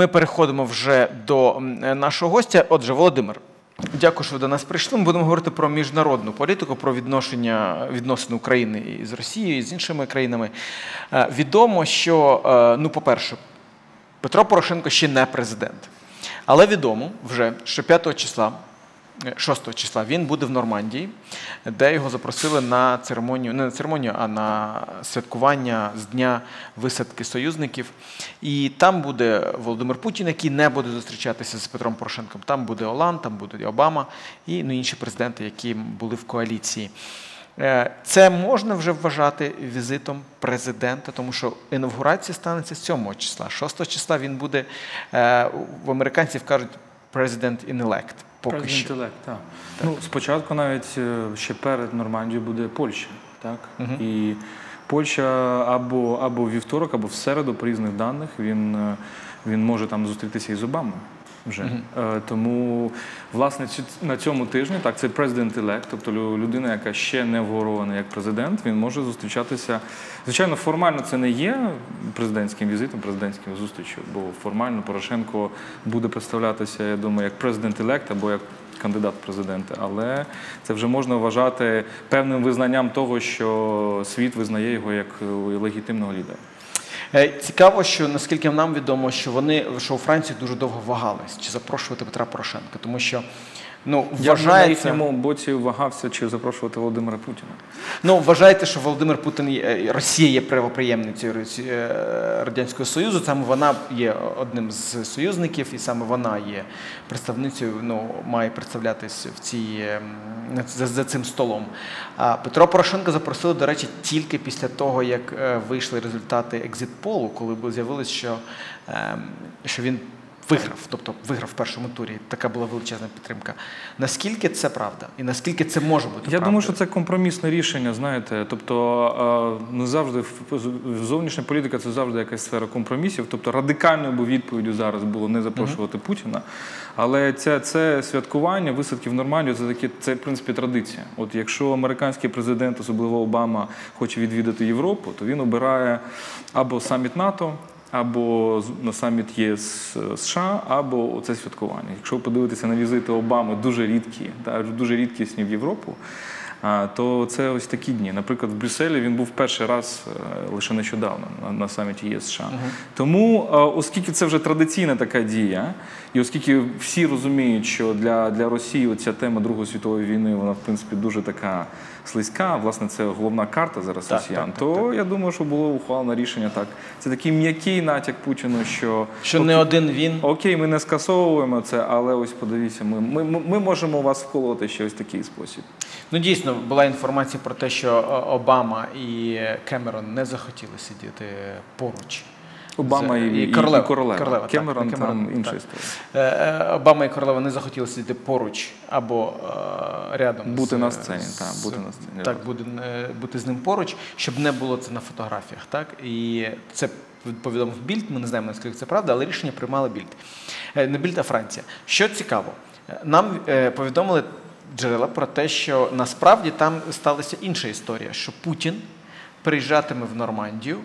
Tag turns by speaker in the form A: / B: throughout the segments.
A: Ми переходимо вже до нашого гостя. Отже, Володимир, дякую, що ви до нас прийшли. Ми будемо говорити про міжнародну політику, про відношення відносин України з Росією і з іншими країнами. Е, Відомо, що, е, ну, по-перше, Петро Порошенко ще не президент. Але відомо вже, що 5 числа, 6 числа він буде в Нормандії, де його запросили на церемонію, не на церемонію, а на святкування з дня висадки союзників. І там буде Володимир Путін, який не буде зустрічатися з Петром Порошенком. Там буде Оланд, там буде Обама і ну, інші президенти, які були в коаліції. Е, Це можна вже вважати візитом президента, тому що інавгурація станеться 7 числа. 6 числа він буде, е, в американців кажуть, президент-інелект. Поки що.
B: Інтелект, так. Ну, спочатку навіть е, ще перед Нормандією буде Польща, так? І Польща або, або вівторок, або в середу, по різних даних, він, е, він може там зустрітися із Обамою. Вже Е, тому, власне, ці- на цьому тижні так це президент елект, тобто лю- людина, яка ще не вгорована як президент, він може зустрічатися. Звичайно, формально це не є президентським візитом, президентським зустрічю, бо формально Порошенко буде представлятися, я думаю, як президент елект або як кандидат в президенти, але це вже можна вважати певним визнанням того, що світ визнає його як е, легітимного лідера.
A: Е, Цікаво, що наскільки нам відомо, що вони що у Франції дуже довго вагались, чи запрошувати Петра Порошенка, тому що ну
B: Я б на їхньому боці вагався, чи запрошувати Володимира Путіна.
A: ну вважаєте, що Володимир Путін е, Росія є правоприємницею е, радянського союзу. Саме вона є одним з союзників, і саме вона є представницею. Ну має представлятись в цій ем, за, за цим столом. А Петро Порошенко запросили, до речі, тільки після того, як е, вийшли результати екзит-полу, коли з'явилось, що, ем, що він. Виграв, тобто виграв в першому турі. Така була величезна підтримка. Наскільки це правда? І наскільки це може бути
B: Я
A: правдою?
B: думаю, що це компромісне рішення, знаєте. Тобто е, не завжди зовнішня політика це завжди якась сфера компромісів. Тобто радикальною би відповіддю зараз було не запрошувати Путіна. Але це, це святкування висадки в Нормандію, це такі це в принципі традиція. От якщо американський президент, особливо Обама, хоче відвідати Європу, то він обирає або саміт НАТО. Або на саміт ЄС США, або оце святкування. Якщо ви подивитися на візити Обами, дуже рідкі, та дуже рідкісні в Європу, то це ось такі дні. Наприклад, в Брюсселі він був перший раз е, лише нещодавно на, на саміті ЄС США. Тому, е, оскільки це вже традиційна така дія, і оскільки всі розуміють, що для, для Росії ця тема Другої світової війни, вона в принципі дуже така слизька. Власне, це головна карта зараз
A: Так,
B: росіян.
A: так, так,
B: то я думаю, що було ухвалено рішення так. Це такий м'який натяк Путіну, що
A: що не один він.
B: Окей, ми не скасовуємо це, але ось подивіться, ми, ми, ми- ми можемо вас вколоти ще ось такий спосіб.
A: Ну дійсно була інформація про те, що е, Обама і Кемерон не захотіли сидіти поруч.
B: Обама
A: З-
B: і, і,
A: королева.
B: і королева.
A: Королева,
B: Кемерон,
A: і Кемерон,
B: там інша
A: так.
B: історія.
A: Е, е, Обама і королева не захотіли сидіти поруч або е, рядом
B: Бути
A: з,
B: на сцені,
A: з-
B: так, бути на сцені,
A: Так,
B: так.
A: бути, бути з ним поруч, щоб не було це на фотографіях. Так і це повідомив Більд. Ми не знаємо наскільки це правда, але рішення приймала Більд. Не Більд, а Франція. Що цікаво, нам повідомили джерела про те, що насправді там сталася інша історія, що Путін приїжджатиме в Нормандію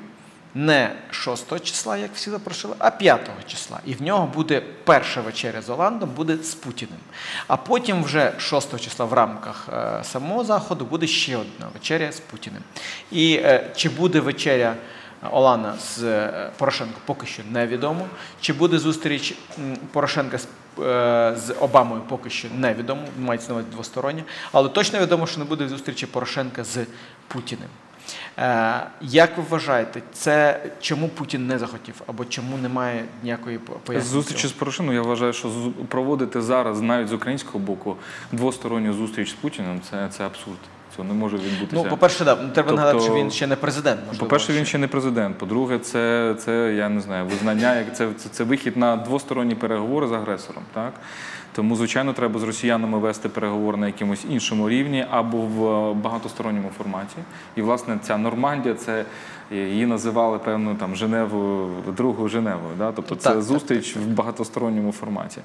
A: не 6 числа, як всі запрошили, а 5 числа. І в нього буде перша вечеря з Оландом, буде з Путіним. А потім вже 6 числа в рамках е, самого заходу буде ще одна вечеря з Путіним. І е, чи буде вечеря Олана з е, Порошенко, поки що невідомо. Чи буде зустріч Порошенка з, з Обамою, поки що невідомо, мається на увазі двостороння. Але точно відомо, що не буде зустрічі Порошенка з Путіним. Е, Як ви вважаєте, це чому Путін не захотів, або чому немає ніякої по- пояснення?
B: Зустрічі з Порошенком, я вважаю, що проводити зараз, навіть з українського боку, двосторонню зустріч з Путіним це, це абсурд. Цього не може відбутися.
A: Ну, по-перше, да, треба нагадати, що
B: Тобто-
A: він ще не президент. Можливо,
B: По-перше, він ще не президент. По-друге, це, це я не знаю, визнання, як це, це, це вихід на двосторонні переговори з агресором. Так? Тому, звичайно, треба з росіянами вести переговори на якомусь іншому рівні або в е, багатосторонньому форматі. І, власне, ця Нормандія, це е, її називали певно там Женевою, другою Женевою. Да? Тобто це
A: Так, так,
B: зустріч в багатосторонньому форматі.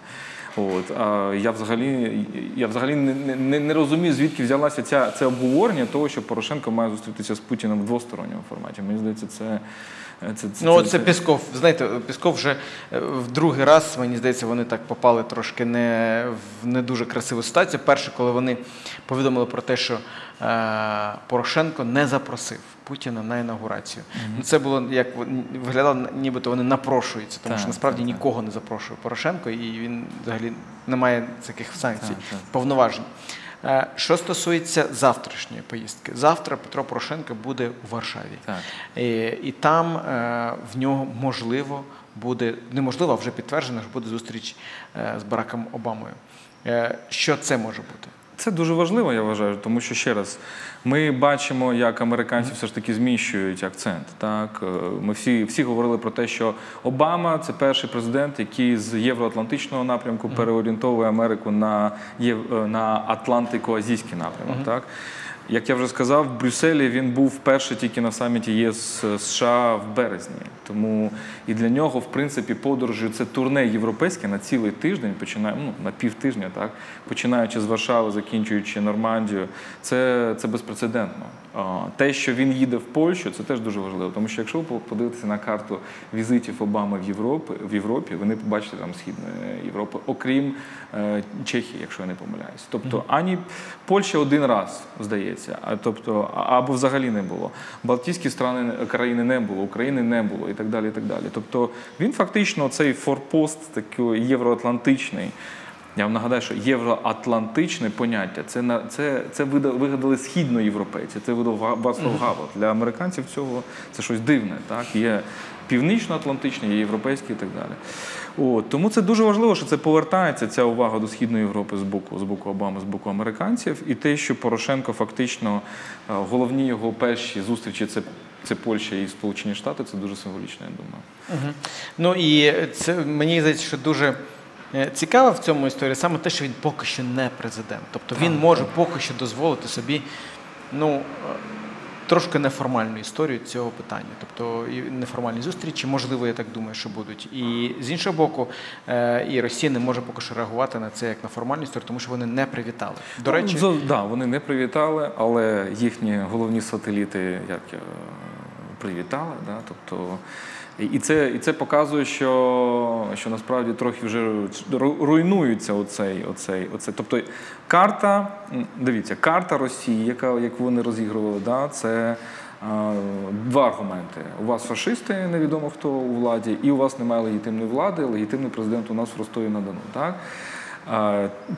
B: От а я взагалі я взагалі не, не, не розумію, звідки взялася ця це обговорення того, що Порошенко має зустрітися з Путіним в двосторонньому форматі. Мені здається, це. Це, це,
A: Ну, це Пісков. Знаєте, Пісков вже е, в другий раз, мені здається, вони так попали трошки не в не дуже красиву ситуацію. Перше, коли вони повідомили про те, що е, Порошенко не запросив Путіна на інаугурацію. Ну, Це було як виглядало, нібито вони напрошуються, тому
B: Так,
A: що насправді
B: так, так.
A: нікого не запрошує Порошенко, і він взагалі не має таких санкцій,
B: Так, так.
A: повноважень. Е, Що стосується завтрашньої поїздки, завтра Петро Порошенко буде у Варшаві.
B: Так.
A: І, і там е, в нього можливо буде неможливо, а вже підтверджено, що буде зустріч е, з Бараком Обамою. Е, що це може бути?
B: Це дуже важливо, я вважаю, тому що ще раз ми бачимо, як американці все ж таки зміщують акцент. Так Е, ми всі, всі говорили про те, що Обама це перший президент, який з євроатлантичного напрямку переорієнтовує Америку на е, на Атлантико-Азійський напрямок. Так як я вже сказав, в Брюсселі він був вперше тільки на саміті ЄС США в березні. Тому і для нього, в принципі, подорожі це турне європейське на цілий тиждень, починає ну, на півтижня, так починаючи з Варшави, закінчуючи Нормандію. Це, це безпрецедентно. А, Те, що він їде в Польщу, це теж дуже важливо. Тому що якщо ви подивитеся на карту візитів Обами в Європі, в Європі, ви не побачите там Східної Європи, окрім е, Чехії, якщо я не помиляюсь. Тобто ані Польща один раз здається, а тобто або взагалі не було. Балтійські страни країни не було, України не було і так далі. І так далі. Тобто він фактично цей форпост такий євроатлантичний. Я вам нагадаю, що євроатлантичне поняття це на це, це вигадали східноєвропейці. Це видав Вацлав. Для американців цього це щось дивне. Так є північноатлантичне, є європейське і так далі. От, тому це дуже важливо, що це повертається ця увага до східної Європи з боку з боку Обами, з боку американців, і те, що Порошенко фактично е, головні його перші зустрічі це. Це Польща і Сполучені Штати, це дуже символічно, я думаю.
A: Угу. Ну і це мені здається, що дуже е, цікаво в цьому історії саме те, що він поки що не президент. Тобто він може поки що дозволити собі ну, е, трошки неформальну історію цього питання. Тобто і неформальні зустрічі, можливо, я так думаю, що будуть. І з іншого боку, е, і Росія не може поки що реагувати на це як на формальну історію, тому що вони не привітали. До речі,
B: Ну, зо- да, вони не привітали, але їхні головні сателіти як привітали. Да? Тобто, і- це, і це показує, що, що насправді трохи вже руйнується оцей, оцей, оцей. Тобто карта, дивіться, карта Росії, яка, яку вони розігрували, да, це. е, Два аргументи. У вас фашисти, невідомо хто у владі, і у вас немає легітимної влади, легітимний президент у нас в Ростові на Дону. Так?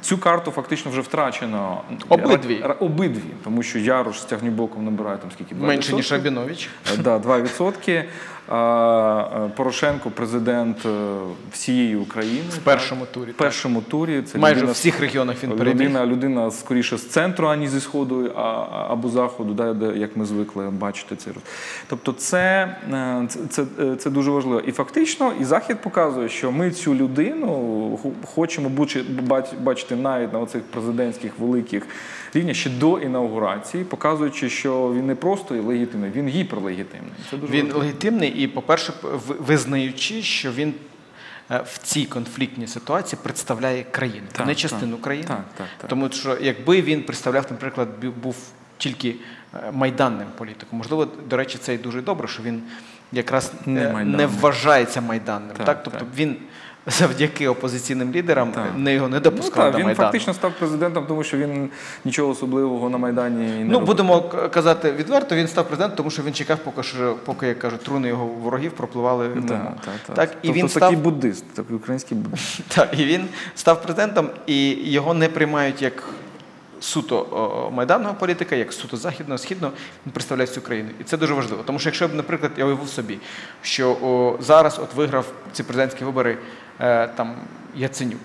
B: Цю карту фактично вже втрачено
A: Обидві.
B: Обидві, тому що Ярош з Тягнібоком набирає там скільки 2%?
A: менше ніж Рабінович.
B: Е, Да, 2%. А, е, Порошенко президент е, всієї України.
A: В першому турі.
B: В першому турі. Це
A: Майже в
B: людина-
A: всіх регіонах він переміг.
B: Людина, людина скоріше з центру, ані зі сходу а- або заходу, да, де, як ми звикли бачити це. Тобто, це, е, це, це, це дуже важливо. І фактично, і захід показує, що ми цю людину хочемо бачити навіть на оцих президентських великих рівнях ще до інаугурації, показуючи, що він не просто легітимний, він гіперлегітимний. Це дуже
A: Він
B: важливо.
A: легітимний і, по-перше, визнаючи, що він е, в цій конфліктній ситуації представляє країну,
B: Так,
A: не частину
B: так.
A: країни.
B: Так, так, так.
A: Тому що якби він представляв, наприклад, був тільки е, майданним політиком, можливо, до речі, це і дуже добре, що він якраз
B: Не
A: е, не, вважається майданним. Так,
B: Так,
A: тобто
B: так.
A: він завдяки опозиційним лідерам
B: Так.
A: не його не
B: Ну, так,
A: до
B: він
A: майдану.
B: фактично став президентом, тому що він нічого особливого на Майдані не
A: Ну,
B: робив.
A: будемо казати відверто, він став президентом, тому що він чекав, поки що, поки як кажуть, труни його ворогів пропливали мимо.
B: Так, так, так.
A: Так, і
B: тобто
A: він
B: такий буддист, такий український буддист.
A: Так, і він став президентом, і його не приймають як суто майданного політика, як суто західного, східного, він представляє всю країну. І це дуже важливо. Тому що якщо б, наприклад, я уявив собі, що о, зараз от виграв ці президентські вибори е, там Яценюк.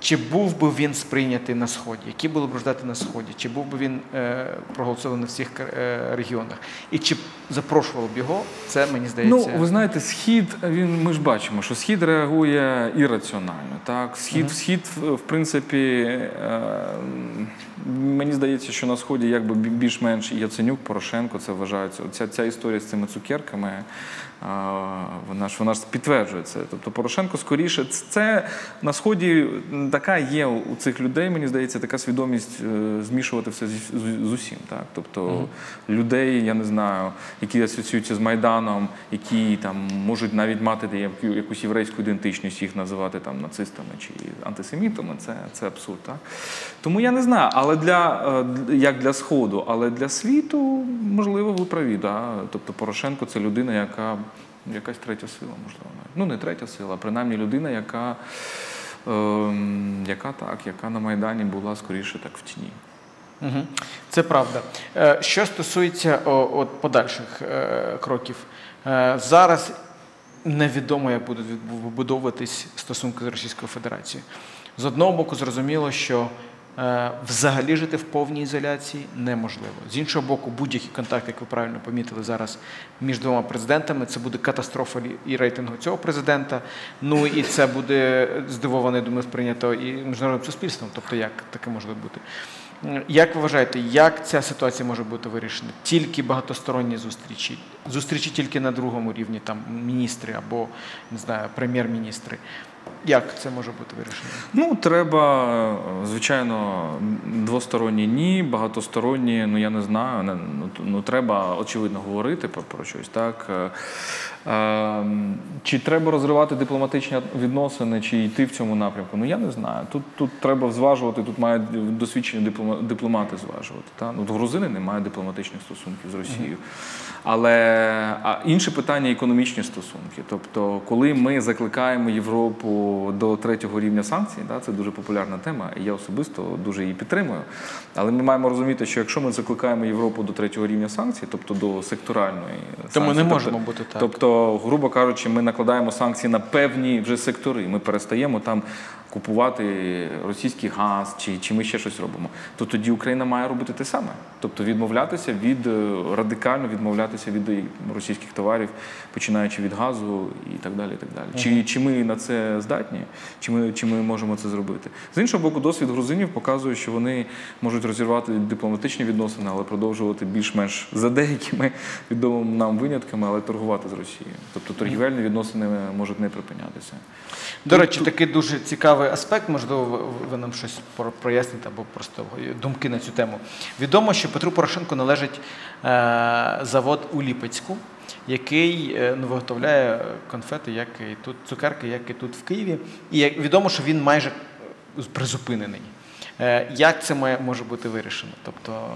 A: Чи був би він сприйнятий на сході? Які були б рождати на сході? Чи був би він е, проголосований на всіх е, регіонах? І чи запрошував б його? Це мені здається.
B: Ну, ви знаєте, схід він ми ж бачимо, що схід реагує ірраціонально. Так, схід,
A: Мгм.
B: схід, в в принципі, е, мені здається, що на сході якби більш-менш Яценюк, Порошенко це вважаються. Ця, ця історія з цими цукерками, е, вона ж вона ж підтверджує це. Тобто Порошенко скоріше це, це на сході така є у цих людей. Мені здається, така свідомість е, змішувати все з, з, з усім. Так, тобто людей, я не знаю, які асоціюються з майданом, які там можуть навіть мати яку- якусь єврейську ідентичність, їх називати там нацистами чи антисемітами. Це, це абсурд. Так? Тому я не знаю, але для е, як для сходу, але для світу, можливо, ви праві. Да? Тобто Порошенко це людина, яка якась третя сила, можливо. Ну, не третя сила, а принаймні людина, яка, ем, яка так, яка на Майдані була скоріше так в тіні.
A: Угу. Це правда. Е, Що стосується от подальших е, кроків, е, зараз невідомо, як будуть вибудовуватись стосунки з Російською Федерацією. З одного боку, зрозуміло, що е, взагалі жити в повній ізоляції неможливо. З іншого боку, будь-які контакти, як ви правильно помітили зараз між двома президентами, це буде катастрофа і рейтингу цього президента. Ну і це буде здивоване, думаю, сприйнято і міжнародним суспільством. Тобто, як таке може бути? Як ви вважаєте, як ця ситуація може бути вирішена? Тільки багатосторонні зустрічі, зустрічі тільки на другому рівні, там міністри або не знаю, прем'єр-міністри. Як це може бути вирішено?
B: Ну, треба, звичайно, двосторонні ні, багатосторонні, ну я не знаю. не- Ну, ну треба очевидно говорити про, про щось, так. Е, е, Чи треба розривати дипломатичні відносини, чи йти в цьому напрямку? Ну я не знаю. Тут, тут треба зважувати, тут мають досвідчені диплома- дипломати зважувати. Та? Ну, грузини не мають дипломатичних стосунків з Росією. Але а інше питання економічні стосунки. Тобто, коли ми закликаємо Європу до третього рівня санкцій, да, це дуже популярна тема, і я особисто дуже її підтримую. Але ми маємо розуміти, що якщо ми закликаємо Європу до третього рівня санкцій, тобто до секторальної
A: То ми не можемо
B: тобто,
A: бути так.
B: Тобто, грубо кажучи, ми накладаємо санкції на певні вже сектори. Ми перестаємо там купувати російський газ, чи, чи ми ще щось робимо. То тоді Україна має робити те саме. Тобто відмовлятися від е, радикально відмовлятися від е, російських товарів, починаючи від газу і так далі. І так далі. Чи, чи ми на це здатні, чи ми, чи ми можемо це зробити? З іншого боку, досвід грузинів показує, що вони можуть розірвати дипломатичні відносини, але продовжувати більш-менш за деякими відомими нам винятками, але торгувати з Росією. Тобто торгівельні відносини можуть не припинятися.
A: До речі, такий дуже цікавий аспект, можливо, ви- нам щось про- проясните або просто думки на цю тему. Відомо, що Петру Порошенку належить е, завод у Ліпецьку, який е, ну, виготовляє конфети, як і тут, цукерки, як і тут в Києві. І відомо, що він майже е, призупинений. Як це має, може бути вирішено? Тобто,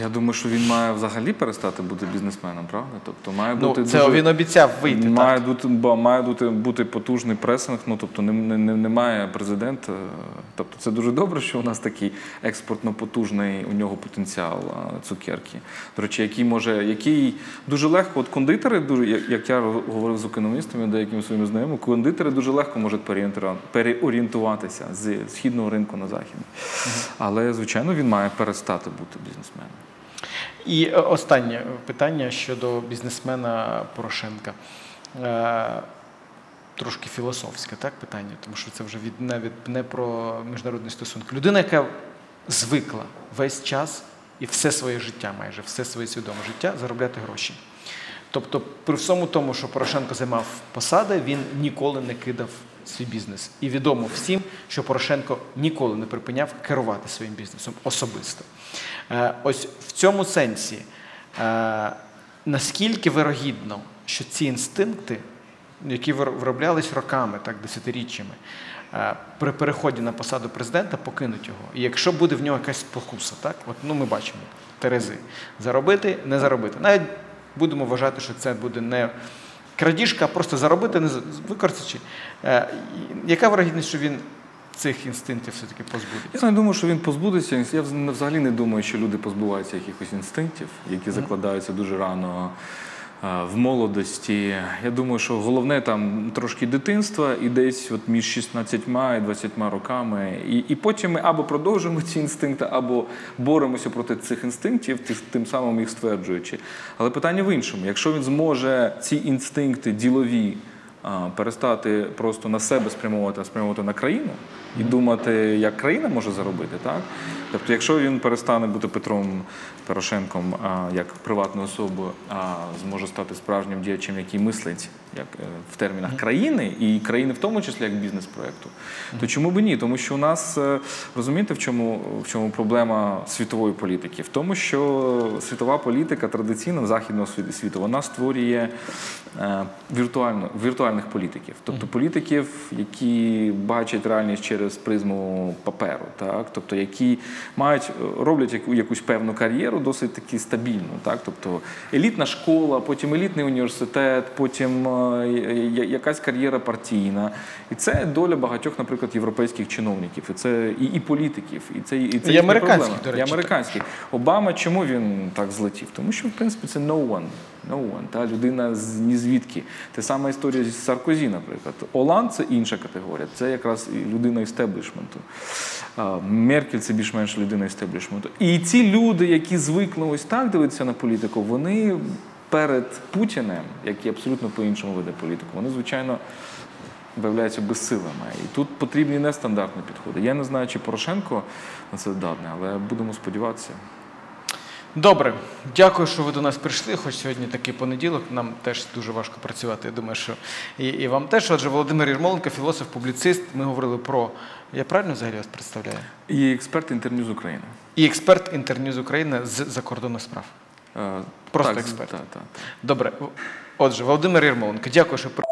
B: Я думаю, що він має взагалі перестати бути бізнесменом, правда? Тобто має
A: ну,
B: бути
A: це
B: дуже...
A: він обіцяв вийти.
B: має
A: так?
B: бути, ба- має бути, бути потужний пресинг. Ну тобто не, не, не- немає президента. Тобто це дуже добре, що у нас такий експортно потужний у нього потенціал цукерки. До речі, який може, який дуже легко, от кондитери, дуже як, я говорив з економістами, деякими своїми знайомими, кондитери дуже легко можуть переорієнтуватися з східного ринку на західний. Але звичайно він має перестати бути бізнесменом.
A: І е, останнє питання щодо бізнесмена Порошенка. Е, Трошки філософське так, питання, тому що це вже від, навіть не про міжнародні стосунки. Людина, яка звикла весь час і все своє життя, майже все своє свідоме життя заробляти гроші. Тобто, при всьому тому, що Порошенко займав посади, він ніколи не кидав свій бізнес. І відомо всім, що Порошенко ніколи не припиняв керувати своїм бізнесом особисто. Е, Ось в цьому сенсі, е, наскільки вирогідно, що ці інстинкти, які вир- вироблялись роками, так, десятиріччями, е, при переході на посаду президента покинуть його. І якщо буде в нього якась спокуса, так, от, ну ми бачимо Терези, заробити, не заробити. Навіть будемо вважати, що це буде не крадіжка, а просто заробити, не. Е, Яка вирогідність, що він цих інстинктів все-таки позбудеться?
B: Я не думаю, що він позбудеться. Я взагалі не думаю, що люди позбуваються якихось інстинктів, які закладаються дуже рано в молодості. Я думаю, що головне там трошки дитинства і десь от між 16 і 20 роками. І, і потім ми або продовжуємо ці інстинкти, або боремося проти цих інстинктів, тим- самим їх стверджуючи. Але питання в іншому: якщо він зможе ці інстинкти ділові перестати просто на себе спрямовувати, а спрямовувати на країну і думати, як країна може заробити, так? Тобто, якщо він перестане бути Петром Порошенком а, як приватною особою, а зможе стати справжнім діячем, який мислить як е, в термінах країни, і країни в тому числі як бізнес-проекту, то чому би ні? Тому що у нас е, розумієте, в чому, в чому проблема світової політики? В тому, що світова політика традиційно західного сві- світу вона створює е, віртуально, віртуальних політиків, тобто політиків, які бачать реальність через призму паперу, так? Тобто які мають роблять яку, якусь певну кар'єру, досить таки стабільну, так тобто елітна школа, потім елітний університет, потім е, якась кар'єра партійна, і це доля багатьох, наприклад, європейських чиновників, і це і, і політиків, і це і це
A: І американських, до речі,
B: І американських. Обама чому він так злетів? Тому що в принципі це no one. No one, та людина з ні звідки. Те сама історія з Саркозі, наприклад. Оланд це інша категорія, це якраз людина істеблішменту. Меркель це більш-менш людина істеблішменту. І ці люди, які звикли ось так дивитися на політику, вони перед Путіним, який абсолютно по-іншому веде політику, вони, звичайно, виявляються безсилими. І тут потрібні нестандартні підходи. Я не знаю, чи Порошенко на це здатний, але будемо сподіватися.
A: Добре, дякую, що ви до нас прийшли. Хоч сьогодні такий понеділок, нам теж дуже важко працювати. Я думаю, що і, і вам теж. Отже, Володимир Єрмоленко, філософ, публіцист. Ми говорили про. Я правильно взагалі вас представляю?
B: І експерт інтерв'ю з України.
A: І експерт інтерньюз України з закордонних справ.
B: Е,
A: Просто
B: так,
A: експерт.
B: Так, так.
A: Добре. Отже, Володимир Єрмоленко, дякую, що при-